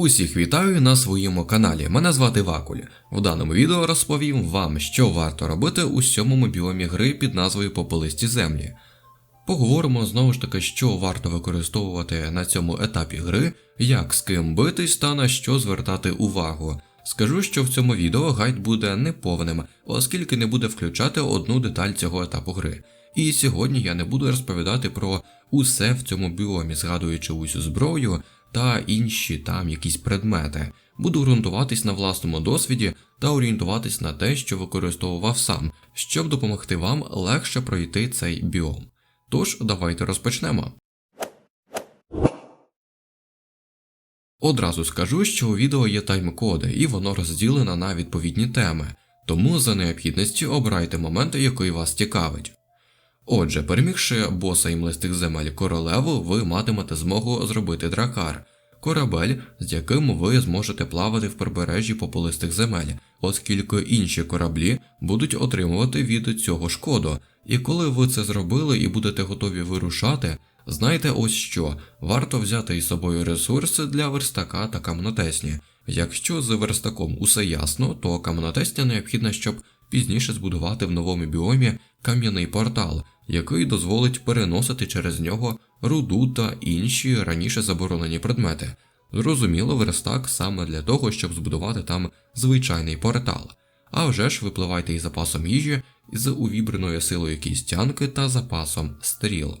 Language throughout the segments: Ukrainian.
Усіх вітаю на своєму каналі. Мене звати Вакуль. В даному відео розповім вам, що варто робити у сьомому біомі гри під назвою Попелисті землі. Поговоримо знову ж таки, що варто використовувати на цьому етапі гри, як з ким битись та на що звертати увагу. Скажу, що в цьому відео гайд буде неповним, оскільки не буде включати одну деталь цього етапу гри. І сьогодні я не буду розповідати про усе в цьому біомі, згадуючи усю зброю та інші там якісь предмети. Буду ґрунтуватись на власному досвіді та орієнтуватись на те, що використовував сам, щоб допомогти вам легше пройти цей біом. Тож, давайте розпочнемо. Одразу скажу, що у відео є тайм-коди, і воно розділено на відповідні теми, тому за необхідності обирайте моменти, який вас цікавить. Отже, перемігши боса імлистих земель королеву, ви матимете змогу зробити дракар, корабель, з яким ви зможете плавати в прибережжі популистих земель, оскільки інші кораблі будуть отримувати від цього шкоду. І коли ви це зробили і будете готові вирушати, знайте ось що: варто взяти із собою ресурси для верстака та камнотесні. Якщо з верстаком усе ясно, то камнотесня необхідна, щоб пізніше збудувати в новому біомі кам'яний портал, який дозволить переносити через нього руду та інші раніше заборонені предмети. Зрозуміло, верстак саме для того, щоб збудувати там звичайний портал. А вже ж випливайте із запасом їжі, з увібраною силою кістянки та запасом стріл.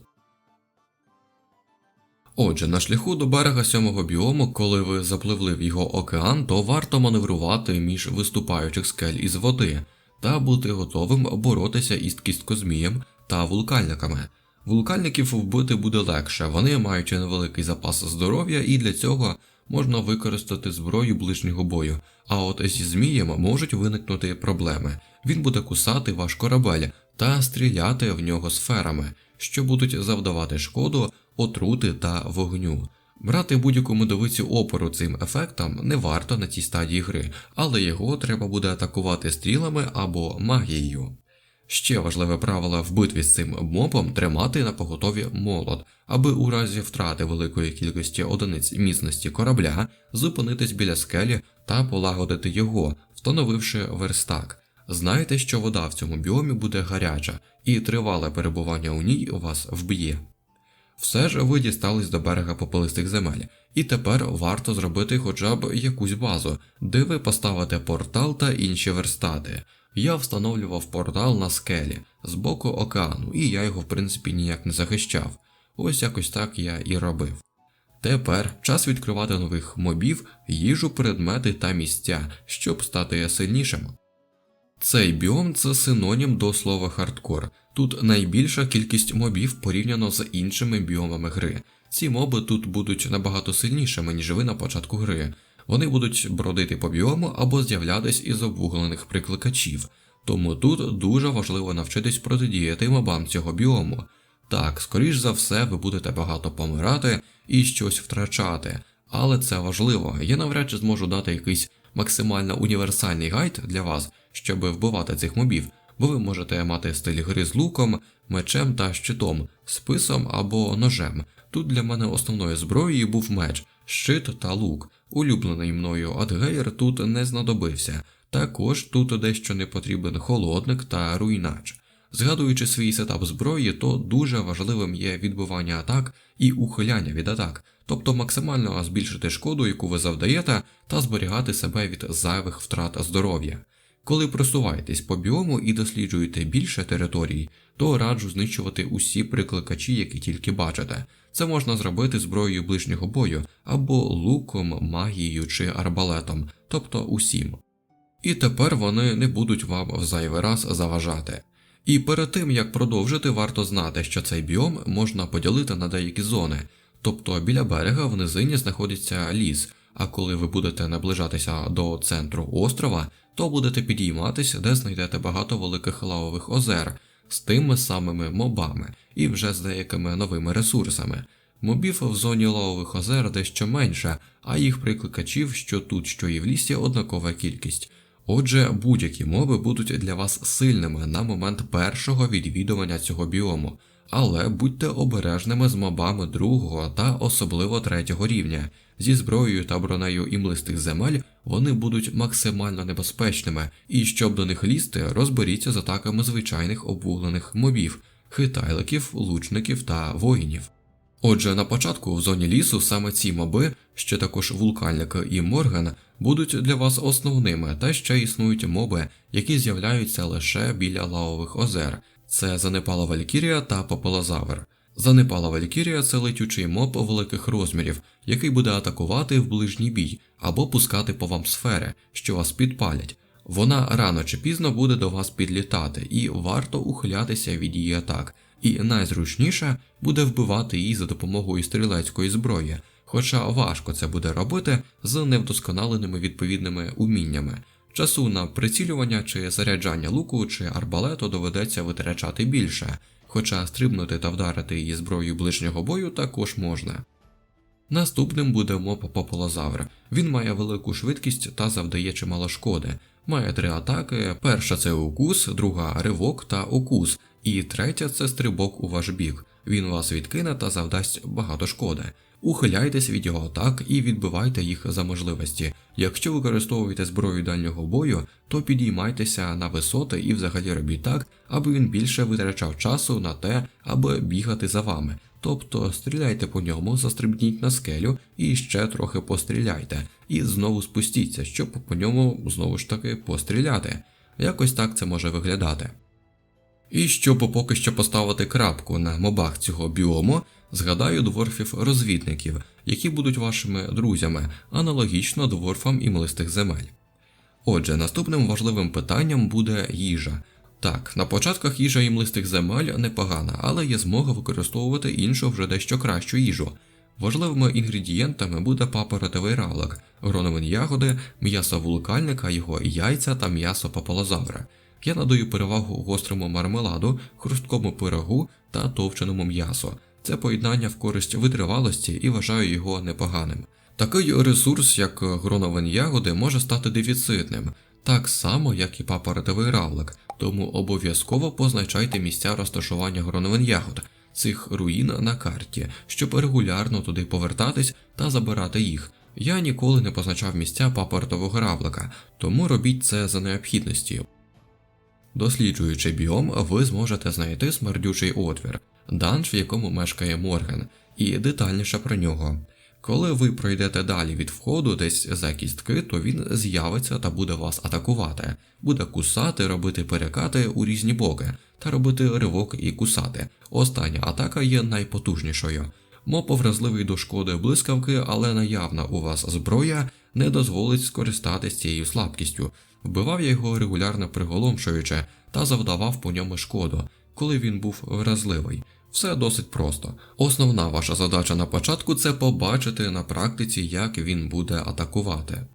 Отже, на шляху до берега сьомого біому, коли ви запливли в його океан, то варто маневрувати між виступаючих скель із води та бути готовим боротися із кісткозмієм та вулкальниками. Вулкальників вбити буде легше, вони мають невеликий запас здоров'я, і для цього можна використати зброю ближнього бою. А от зі змієм можуть виникнути проблеми. Він буде кусати ваш корабель та стріляти в нього сферами, що будуть завдавати шкоду, отрути та вогню. Брати будь-яку медовицю опору цим ефектам не варто на цій стадії гри, але його треба буде атакувати стрілами або магією. Ще важливе правило в битві з цим мобом тримати на поготові молот, аби у разі втрати великої кількості одиниць міцності корабля зупинитись біля скелі та полагодити його, встановивши верстак. Знайте, що вода в цьому біомі буде гаряча, і тривале перебування у ній вас вб'є. Все ж ви дістались до берега попелистих земель, і тепер варто зробити хоча б якусь базу, де ви поставите портал та інші верстати. Я встановлював портал на скелі з боку океану, і я його в принципі ніяк не захищав. Ось якось так я і робив. Тепер час відкривати нових мобів, їжу, предмети та місця, щоб стати сильнішим. Цей біом це синонім до слова хардкор. Тут найбільша кількість мобів порівняно з іншими біомами гри. Ці моби тут будуть набагато сильнішими, ніж ви на початку гри. Вони будуть бродити по біому або з'являтись із обвуглених прикликачів, тому тут дуже важливо навчитись протидіяти мобам цього біому. Так, скоріш за все, ви будете багато помирати і щось втрачати, але це важливо. Я навряд чи зможу дати якийсь максимально універсальний гайд для вас, щоб вбивати цих мобів, бо ви можете мати стиль гри з луком, мечем та щитом, списом або ножем. Тут для мене основною зброєю був меч, щит та лук. Улюблений мною Адгейр тут не знадобився. Також тут дещо не потрібен холодник та руйнач. Згадуючи свій сетап зброї, то дуже важливим є відбивання атак і ухиляння від атак, тобто максимально збільшити шкоду, яку ви завдаєте, та зберігати себе від зайвих втрат здоров'я. Коли просуваєтесь по біому і досліджуєте більше територій, то раджу знищувати усі прикликачі, які тільки бачите. Це можна зробити зброєю ближнього бою або луком, магією чи арбалетом, тобто усім. І тепер вони не будуть вам в зайвий раз заважати. І перед тим як продовжити, варто знати, що цей біом можна поділити на деякі зони, тобто біля берега в низині знаходиться ліс, а коли ви будете наближатися до центру острова, то будете підійматися, де знайдете багато великих лавових озер з тими самими мобами і вже з деякими новими ресурсами. Мобів в зоні лавових озер дещо менше, а їх прикликачів, що тут, що і в лісі, однакова кількість. Отже, будь-які моби будуть для вас сильними на момент першого відвідування цього біому, але будьте обережними з мобами другого та особливо третього рівня. Зі зброєю та бронею імлистих земель, вони будуть максимально небезпечними, і щоб до них лізти, розберіться з атаками звичайних обвуглених мобів, хитайликів, лучників та воїнів. Отже, на початку в зоні лісу саме ці моби, ще також вулкальник і Морген, будуть для вас основними, та ще існують моби, які з'являються лише біля лавових озер. Це занепала Валькірія та Попелозавр. Занепала Валькірія це летючий моб великих розмірів, який буде атакувати в ближній бій або пускати по вам сфери, що вас підпалять. Вона рано чи пізно буде до вас підлітати, і варто ухилятися від її атак. І найзручніше буде вбивати її за допомогою стрілецької зброї, хоча важко це буде робити з невдосконаленими відповідними уміннями. Часу на прицілювання чи заряджання луку чи арбалету доведеться витрачати більше, хоча стрибнути та вдарити її зброєю ближнього бою також можна. Наступним буде моб Пополозавр. Він має велику швидкість та завдає чимало шкоди. Має три атаки: перша це укус, друга ривок та укус, і третя це стрибок у ваш бік. Він вас відкине та завдасть багато шкоди. Ухиляйтесь від його атак і відбивайте їх за можливості. Якщо використовуєте зброю дальнього бою, то підіймайтеся на висоти і взагалі робіть так, аби він більше витрачав часу на те, аби бігати за вами. Тобто стріляйте по ньому, застрибніть на скелю і ще трохи постріляйте, і знову спустіться, щоб по ньому знову ж таки постріляти. Якось так це може виглядати. І щоб поки що поставити крапку на мобах цього біому, згадаю дворфів-розвідників, які будуть вашими друзями, аналогічно дворфам і млистих земель. Отже, наступним важливим питанням буде їжа. Так, на початках їжа імлистих земель непогана, але є змога використовувати іншу вже дещо кращу їжу. Важливими інгредієнтами буде папоротовий равлик, гроновин ягоди, м'ясо вулкальника, його яйця та м'ясо папалозавра. Я надаю перевагу гострому мармеладу, хрусткому пирогу та товченому м'ясу. Це поєднання в користь витривалості і вважаю його непоганим. Такий ресурс, як гроновин ягоди, може стати дефіцитним, так само, як і папоротовий равлик, тому обов'язково позначайте місця розташування гроновин ягод, цих руїн на карті, щоб регулярно туди повертатись та забирати їх. Я ніколи не позначав місця папоротового равлика, тому робіть це за необхідності. Досліджуючи біом, ви зможете знайти смердючий отвір, данж, в якому мешкає Морген, і детальніше про нього. Коли ви пройдете далі від входу десь за кістки, то він з'явиться та буде вас атакувати, буде кусати, робити перекати у різні боки та робити ривок і кусати. Остання атака є найпотужнішою. Мопо вразливий до шкоди блискавки, але наявна у вас зброя не дозволить скористатись цією слабкістю. Вбивав я його регулярно приголомшуючи та завдавав по ньому шкоду, коли він був вразливий. Все досить просто. Основна ваша задача на початку це побачити на практиці, як він буде атакувати.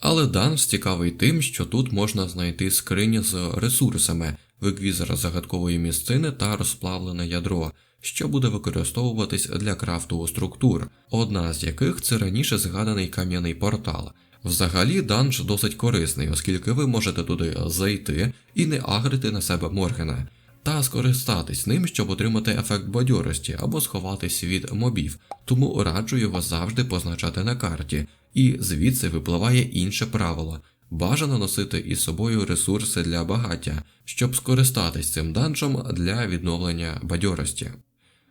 Але данж цікавий тим, що тут можна знайти скрині з ресурсами, виквізер загадкової місцини та розплавлене ядро, що буде використовуватись для крафту структур, одна з яких це раніше згаданий кам'яний портал. Взагалі, данж досить корисний, оскільки ви можете туди зайти і не агрити на себе Моргена, та скористатись ним, щоб отримати ефект бадьорості або сховатись від мобів, тому раджу його завжди позначати на карті, і звідси випливає інше правило. Бажано носити із собою ресурси для багаття, щоб скористатись цим данжем для відновлення бадьорості.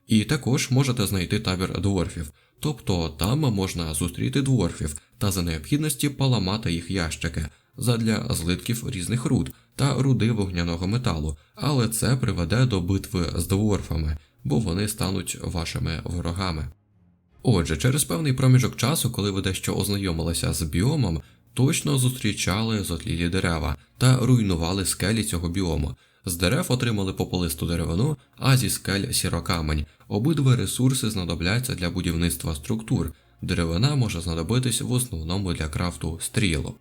І також можете знайти табір дворфів, тобто там можна зустріти дворфів та за необхідності поламати їх ящики задля злитків різних руд та руди вогняного металу, але це приведе до битви з дворфами, бо вони стануть вашими ворогами. Отже, через певний проміжок часу, коли ви дещо ознайомилися з біомом, точно зустрічали зотлілі дерева та руйнували скелі цього біому. З дерев отримали попелисту деревину, а зі скель сірокамень. Обидва ресурси знадобляться для будівництва структур. Деревина може знадобитись в основному для крафту стрілу.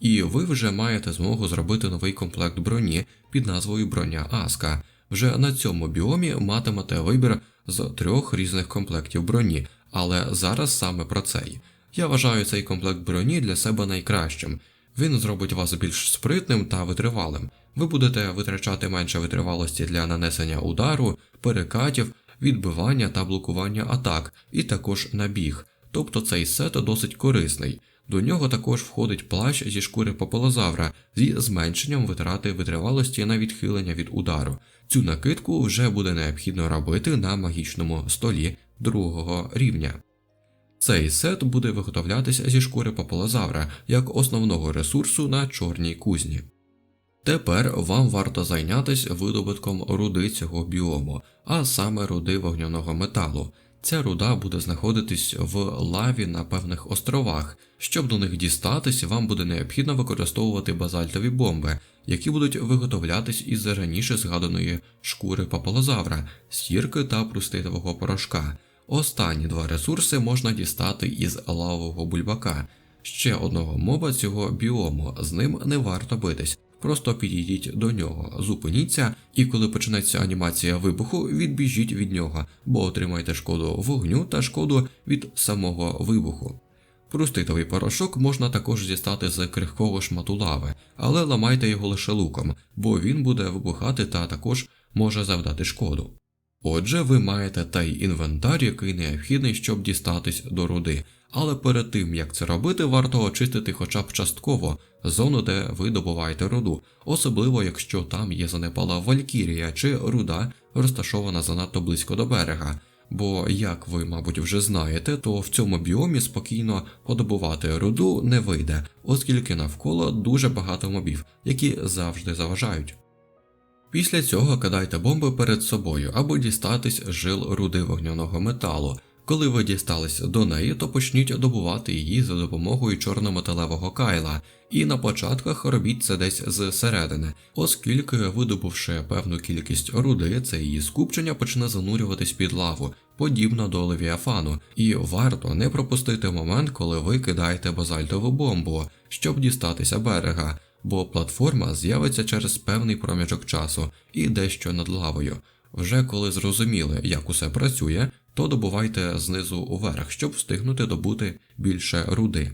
І ви вже маєте змогу зробити новий комплект броні під назвою Броня Аска. Вже на цьому біомі матимете вибір з трьох різних комплектів броні, але зараз саме про цей. Я вважаю цей комплект броні для себе найкращим. Він зробить вас більш спритним та витривалим. Ви будете витрачати менше витривалості для нанесення удару, перекатів, відбивання та блокування атак, і також на біг. тобто цей сет досить корисний. До нього також входить плащ зі шкури пополозавра зі зменшенням витрати витривалості на відхилення від удару. Цю накидку вже буде необхідно робити на магічному столі другого рівня. Цей сет буде виготовлятися зі шкури пополозавра як основного ресурсу на чорній кузні. Тепер вам варто зайнятися видобутком руди цього біому, а саме руди вогняного металу. Ця руда буде знаходитись в лаві на певних островах. Щоб до них дістатись, вам буде необхідно використовувати базальтові бомби, які будуть виготовлятись із раніше згаданої шкури папалозавра, сірки та пруститового порошка. Останні два ресурси можна дістати із лавового бульбака. Ще одного моба цього біому, з ним не варто битись. Просто підійдіть до нього, зупиніться, і коли почнеться анімація вибуху, відбіжіть від нього, бо отримаєте шкоду вогню та шкоду від самого вибуху. Проститовий порошок можна також дістати з крихкого шмату лави, але ламайте його лише луком, бо він буде вибухати та також може завдати шкоду. Отже, ви маєте той інвентар, який необхідний, щоб дістатись до руди, але перед тим як це робити, варто очистити хоча б частково зону, де ви добуваєте руду, особливо якщо там є занепала валькірія чи руда, розташована занадто близько до берега. Бо, як ви, мабуть, вже знаєте, то в цьому біомі спокійно подобувати руду не вийде, оскільки навколо дуже багато мобів, які завжди заважають. Після цього кидайте бомби перед собою або дістатись жил руди вогняного металу. Коли ви дістались до неї, то почніть добувати її за допомогою чорнометалевого кайла, і на початках робіть це десь зсередини, оскільки, видобувши певну кількість руди, це її скупчення почне занурюватись під лаву, подібно до левіафану, і варто не пропустити момент, коли ви кидаєте базальтову бомбу, щоб дістатися берега, бо платформа з'явиться через певний проміжок часу і дещо над лавою. Вже коли зрозуміли, як усе працює, то добувайте знизу уверх, щоб встигнути добути більше руди.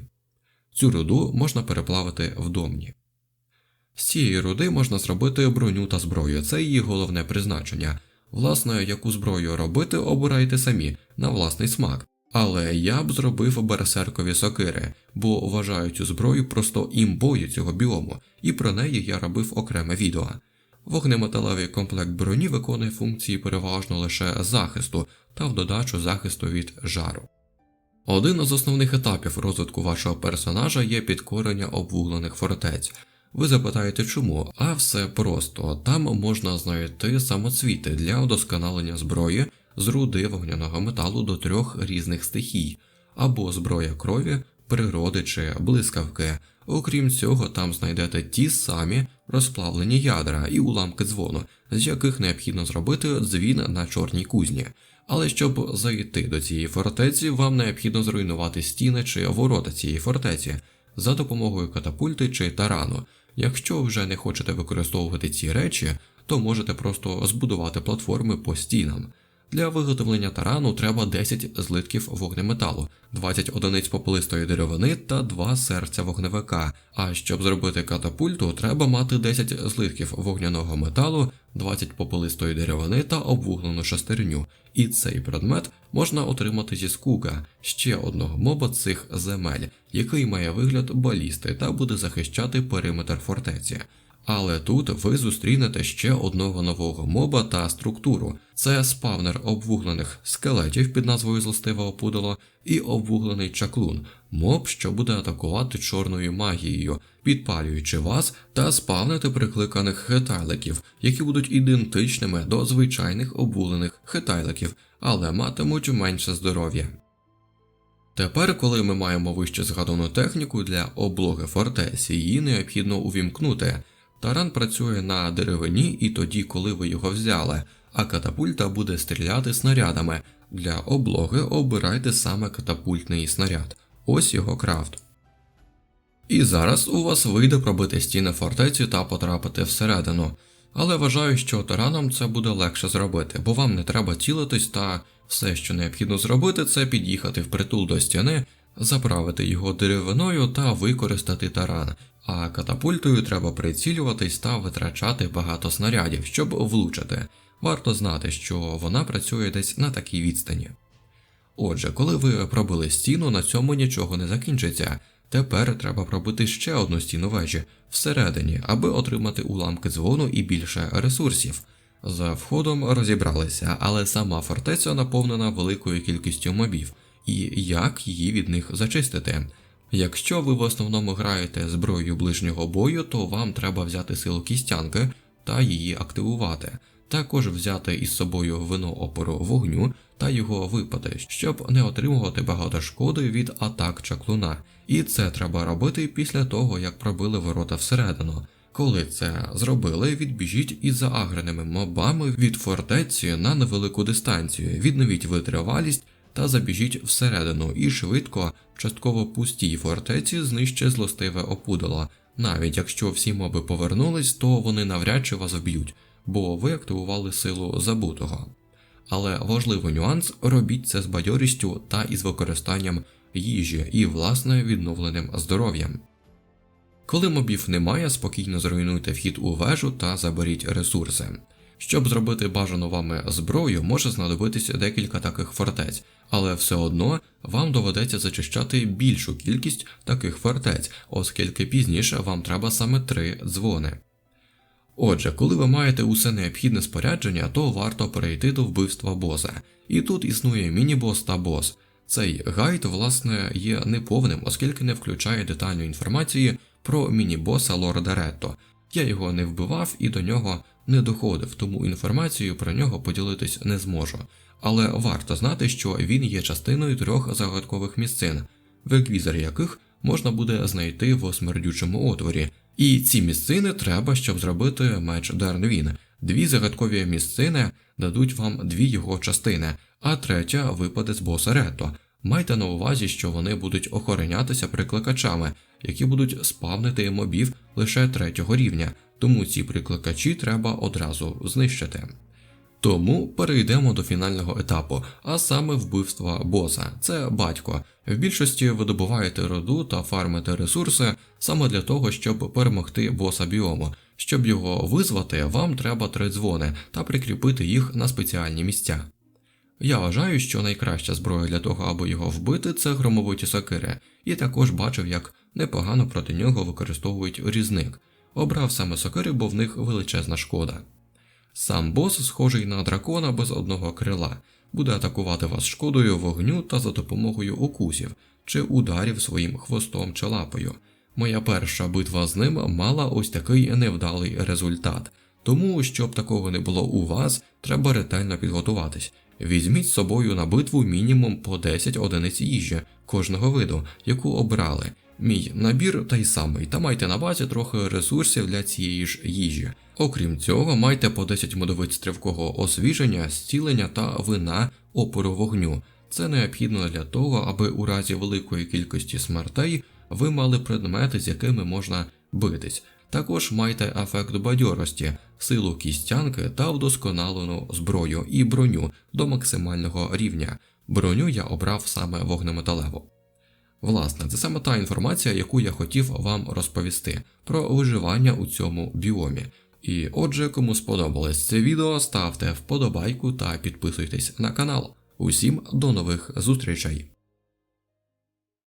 Цю руду можна переплавити в домні. З цієї руди можна зробити броню та зброю, це її головне призначення. Власне, яку зброю робити, обирайте самі на власний смак. Але я б зробив берсеркові сокири, бо вважаю цю зброю просто імбою цього біому, і про неї я робив окреме відео. Вогнеметалевий комплект броні виконує функції переважно лише захисту та в додачу захисту від жару. Один з основних етапів розвитку вашого персонажа є підкорення обвуглених фортець. Ви запитаєте чому, а все просто там можна знайти самоцвіти для удосконалення зброї з руди вогняного металу до трьох різних стихій, або зброя крові, природи чи блискавки. Окрім цього, там знайдете ті самі розплавлені ядра і уламки дзвону, з яких необхідно зробити дзвін на чорній кузні. Але щоб зайти до цієї фортеці, вам необхідно зруйнувати стіни чи ворота цієї фортеці за допомогою катапульти чи тарану. Якщо вже не хочете використовувати ці речі, то можете просто збудувати платформи по стінам. Для виготовлення тарану треба 10 злитків вогнеметалу, 20 одиниць попелистої деревини та 2 серця вогневика. А щоб зробити катапульту, треба мати 10 злитків вогняного металу, 20 попелистої деревини та обвуглену шестерню. І цей предмет можна отримати зі скука, ще одного моба цих земель, який має вигляд балісти та буде захищати периметр фортеці. Але тут ви зустрінете ще одного нового моба та структуру. Це спавнер обвуглених скелетів під назвою Злостиве опудало і обвуглений чаклун, моб, що буде атакувати чорною магією, підпалюючи вас та спавнити прикликаних хетайликів, які будуть ідентичними до звичайних обвуглених хетайликів, але матимуть менше здоров'я. Тепер, коли ми маємо вище згадану техніку для облоги фортеці, її необхідно увімкнути. Таран працює на деревині і тоді, коли ви його взяли, а катапульта буде стріляти снарядами. Для облоги обирайте саме катапультний снаряд. Ось його крафт. І зараз у вас вийде пробити стіни фортеці та потрапити всередину. Але вважаю, що тараном це буде легше зробити, бо вам не треба цілитись та все, що необхідно зробити, це під'їхати впритул до стіни, заправити його деревиною та використати таран, а катапультою треба прицілюватись та витрачати багато снарядів, щоб влучити. Варто знати, що вона працює десь на такій відстані. Отже, коли ви пробили стіну, на цьому нічого не закінчиться. Тепер треба пробити ще одну стіну вежі всередині, аби отримати уламки дзвону і більше ресурсів. За входом розібралися, але сама фортеця наповнена великою кількістю мобів, і як її від них зачистити. Якщо ви в основному граєте зброєю ближнього бою, то вам треба взяти силу кістянки та її активувати. Також взяти із собою вино опору вогню та його випади, щоб не отримувати багато шкоди від атак чаклуна. І це треба робити після того, як пробили ворота всередину. Коли це зробили, відбіжіть із заагреними мобами від фортеці на невелику дистанцію, відновіть витривалість та забіжіть всередину і швидко, в частково пустій фортеці знищте злостиве опудало. Навіть якщо всі моби повернулись, то вони навряд чи вас вб'ють, бо ви активували силу забутого. Але важливий нюанс робіть це з бадьорістю та із використанням їжі і власне відновленим здоров'ям. Коли мобів немає, спокійно зруйнуйте вхід у вежу та заберіть ресурси. Щоб зробити бажану вами зброю, може знадобитися декілька таких фортець, але все одно вам доведеться зачищати більшу кількість таких фортець, оскільки пізніше вам треба саме три дзвони. Отже, коли ви маєте усе необхідне спорядження, то варто перейти до вбивства боса. І тут існує міні-бос та бос. Цей гайд, власне, є неповним, оскільки не включає детальної інформації про міні-боса Лорда Ретто. Я його не вбивав і до нього не доходив, тому інформацію про нього поділитись не зможу. Але варто знати, що він є частиною трьох загадкових місцин, в яких можна буде знайти в смердючому отворі. І ці місцини треба, щоб зробити меч Дернвін. Дві загадкові місцини дадуть вам дві його частини, а третя випаде з боса Ретто. Майте на увазі, що вони будуть охоронятися прикликачами, які будуть спавнити мобів лише третього рівня, тому ці прикликачі треба одразу знищити. Тому перейдемо до фінального етапу, а саме вбивства боса. Це батько. В більшості ви добуваєте роду та фармите ресурси саме для того, щоб перемогти боса біому. Щоб його визвати, вам треба три дзвони та прикріпити їх на спеціальні місця. Я вважаю, що найкраща зброя для того, аби його вбити, це громовиті сокири, і також бачив, як непогано проти нього використовують різник. Обрав саме сокири, бо в них величезна шкода. Сам бос, схожий на дракона без одного крила, буде атакувати вас шкодою вогню та за допомогою укусів чи ударів своїм хвостом чи лапою. Моя перша битва з ним мала ось такий невдалий результат. Тому, щоб такого не було у вас, треба ретельно підготуватись. Візьміть з собою на битву мінімум по 10 одиниць їжі кожного виду, яку обрали. Мій набір той самий, та майте на базі трохи ресурсів для цієї ж їжі. Окрім цього, майте по 10 модовиць стрибкового освіження, зцілення та вина опору вогню. Це необхідно для того, аби у разі великої кількості смертей ви мали предмети, з якими можна битись. Також майте ефект бадьорості, силу кістянки та вдосконалену зброю і броню до максимального рівня. Броню я обрав саме вогнеметалеву. Власне, це саме та інформація, яку я хотів вам розповісти про виживання у цьому біомі. І отже, кому сподобалось це відео, ставте вподобайку та підписуйтесь на канал. Усім до нових зустрічей!